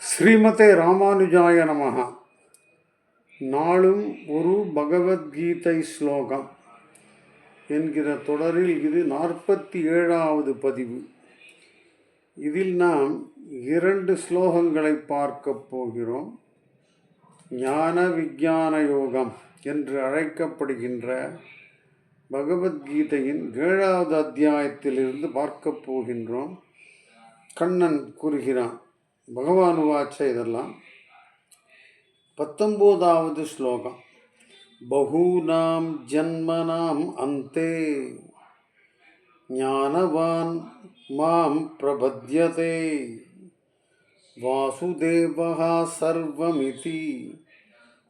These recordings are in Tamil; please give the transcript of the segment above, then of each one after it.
ஸ்ரீமதே ராமானுஜாய நமகா நாளும் ஒரு பகவத்கீதை ஸ்லோகம் என்கிற தொடரில் இது நாற்பத்தி ஏழாவது பதிவு. இதில் நாம் இரண்டு ஸ்லோகங்களை பார்க்கப் போகிறோம். ஞான விஞ்ஞான யோகம் என்று அழைக்கப்படுகின்ற பகவத்கீதையின் ஏழாவது அத்தியாயத்திலிருந்து பார்க்கப் போகின்றோம். கண்ணன் கூறுகிறான் பகவான் வாச்ச இதெல்லாம் பத்தொம்போதாவது ஸ்லோகம் பகூனாம் ஜன்மனாம் அந்தே ஞானவான் மாம் பிரபத்யதே वासुदेवः सर्वमिति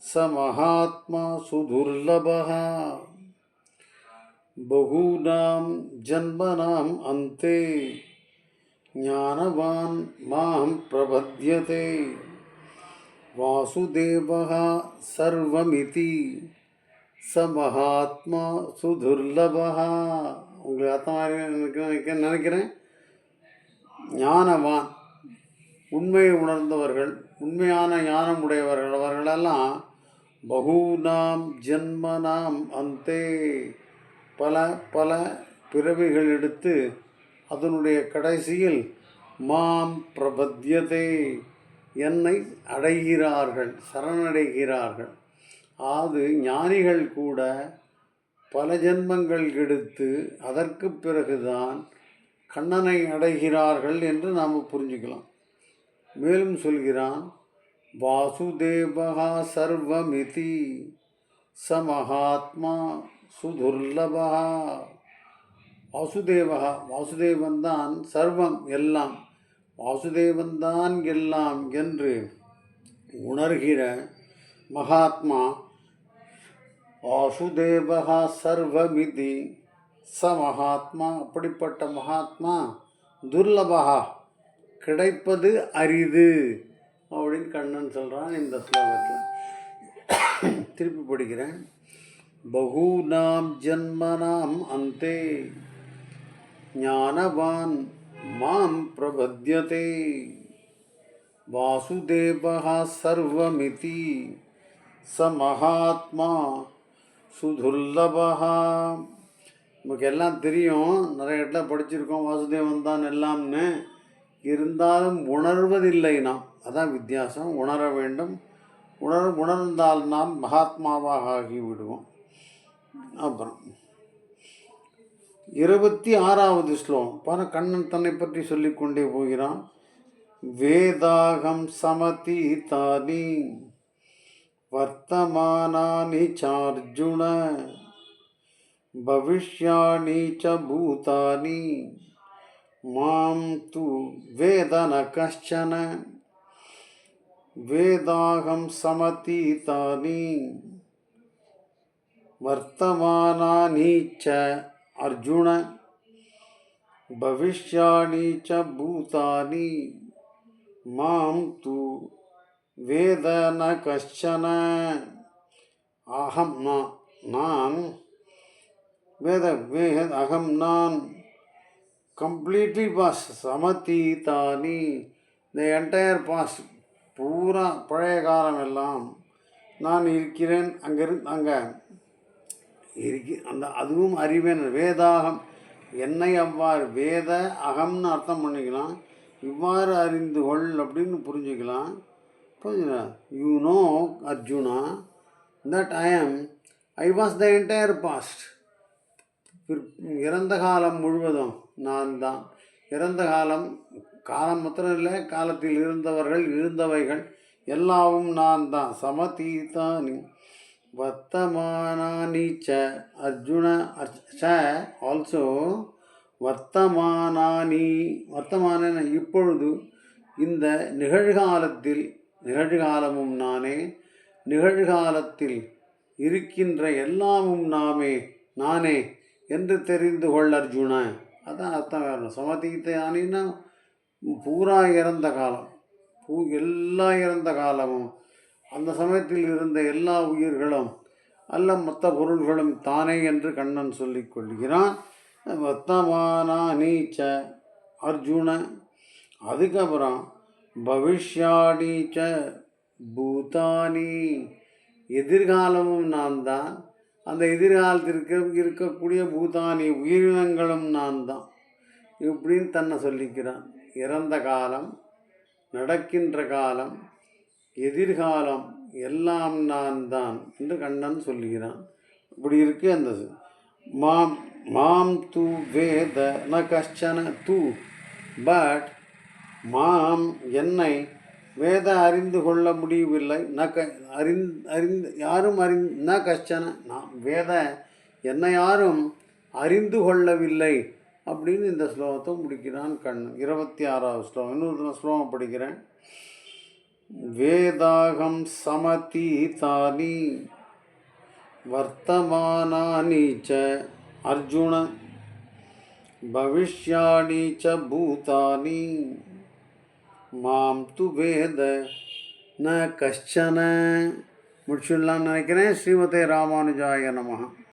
स महात्मा सुदुर्लभः बहूनां जन्मनाम् अन्ते ज्ञानवान् मां प्रपद्यते वासुदेवः सर्वमिति स महात्मा सुदुर्लभः உங்களுக்கு அர்த்தமாக நினைக்கிறேன் நினைக்கிறேன் ஞானவான் உண்மையை உணர்ந்தவர்கள் உண்மையான ஞானம் உடையவர்கள் அவர்களெல்லாம் பகூனாம் ஜென்மனாம் அந்தே பல பல பிறவிகள் எடுத்து அதனுடைய கடைசியில் மாம் பிரபத்யதே என்னை அடைகிறார்கள் சரணடைகிறார்கள். அது ஞானிகள் கூட பல ஜென்மங்கள் எடுத்து அதற்கு பிறகுதான் கண்ணனை அடைகிறார்கள் என்று நாம் புரிஞ்சுக்கலாம். மேலும் சொல்கிறான் வாசுதேவா சர்வமிதி சமஹாத்மா சுதுர்லபா வாசுதேவா வாசுதேவன்தான் சர்வம் எல்லாம். வாசுதேவன்தான் எல்லாம் என்று உணர்கிற மகாத்மா வாசுதேவா சர்வமிதி ச மகாத்மா. அப்படிப்பட்ட மகாத்மா துர்லபா கிடைப்பது அரிது அப்படின்னு கண்ணன் சொல்கிறான் இந்த ஸ்லோகத்தில். திருப்பி படிக்கிறேன். பகூனாம் ஜன்மனாம் அந்தே. ஞானவான் மாம் பிரபத்யதே வாசுதேவா சர்வமிதி ச மகாத்மா சுதுர்லபா நமக்கு எல்லாம் தெரியும் நிறைய இடத்துல படிச்சிருக்கோம் வாசுதேவன் தான் எல்லாம்னு இருந்தாலும் உணர்வதில்லை நாம் அதான் வித்தியாசம் உணர வேண்டும்। உணர் உணர்ந்தால் நாம் மகாத்மாவாக ஆகிவிடுவோம்। அப்புறம் இருபத்தி ஆறாவது ஸ்லோகம் பாரு கண்ணன் தன்னை பற்றி சொல்லிக்கொண்டே போகிறான் வேதாகம் சமதீதானி வர்த்தமானானி சார்ஜுண భవిష్యాణి చ భూతాని మాం తు వేదన కశ్చన వేదాహం సమతీతాని వర్తమానాని చ अर्जुन भविष्याणि च भूतानि मां तु वेद न कश्चन अहं न नान् वेद वेद अहं नान् கம்ப்ளீட்லி பாஸ் சமதீதானி இந்த என்டையர் பாஸ் பூரா பழைய காலம் எல்லாம் நான் இருக்கிறேன் அங்கே இரு அங்கே இருக்கு. அந்த அதுவும் அறிவேன் வேதாகம். என்னை அவ்வாறு வேத அகம்னு அர்த்தம் பண்ணிக்கலாம். இவ்வாறு அறிந்து கொள் அப்படின்னு புரிஞ்சுக்கலாம். புரிஞ்சுக்கலாம் you know Arjuna that I am I was the entire past இறந்த காலம் முழுவதும் நான் தான். இறந்த காலம் காலம் மாத்திரம் இல்லை காலத்தில் இருந்தவர்கள் இருந்தவைகள் எல்லாவும் நான் தான். சமதீதானி. வர்த்தமானானி ச அர்ஜுன ச ஆல்சோ வர்த்தமானானி வர்த்தமான இப்பொழுது இந்த நிகழ்காலத்தில் நிகழ்காலமும் நானே நிகழ்காலத்தில் இருக்கின்ற எல்லாமும் நாமே நானே என்று தெரிந்து கொள் அர்ஜுன. அதான் அர்த்தம் வேணும் சமதீத்தை ஆனின்னா பூரா இறந்த காலம். பூ எல்லா இறந்த காலமும் அந்த சமயத்தில் இருந்த எல்லா உயிர்களும் அல்ல மற்ற பொருள்களும் தானே என்று கண்ணன் சொல்லிக் கொள்கிறான். வர்த்தமானா நீச்ச அர்ஜுன. அதுக்கப்புறம் பவிஷ்யாடீச்ச பூதானி. எதிர்காலமும் நான் தான். அந்த எதிர்காலத்திற்கு இருக்கக்கூடிய பூதானி உயிரினங்களும் நான் தான். இப்படின்னு தன்னை சொல்லிக்கிறான். இறந்த காலம் நடக்கின்ற காலம் எதிர்காலம் எல்லாம் நான் தான் என்று கண்ணன் சொல்லுகிறான். இப்படி இருக்கு அந்த மாம் மாம் தூ வேத ந கஷ்டன தூ. பட் மாம் என்னை வேத அறிந்து கொள்ள முடியவில்லை. ந க அறிந் அறிந்து யாரும் அறிந் ந கஷ்டன நான் வேத என்னை யாரும் அறிந்து கொள்ளவில்லை அப்படின்னு இந்த ஸ்லோகத்தை முடிக்கிறான் கண்ணன். இருபத்தி ஆறாவது ஸ்லோகம். இன்னொரு ஸ்லோகம் படிக்கிறேன். వేదాహం సమతీతాని వర్తమానాని చ అర్జున భవిష్యాణి చ భూతాని. మాం తు వేద న కశ్చన. முடிச்சுடலாம்னு நினைக்கிறேன் ஸ்ரீமதே ராமானுஜாய நமகா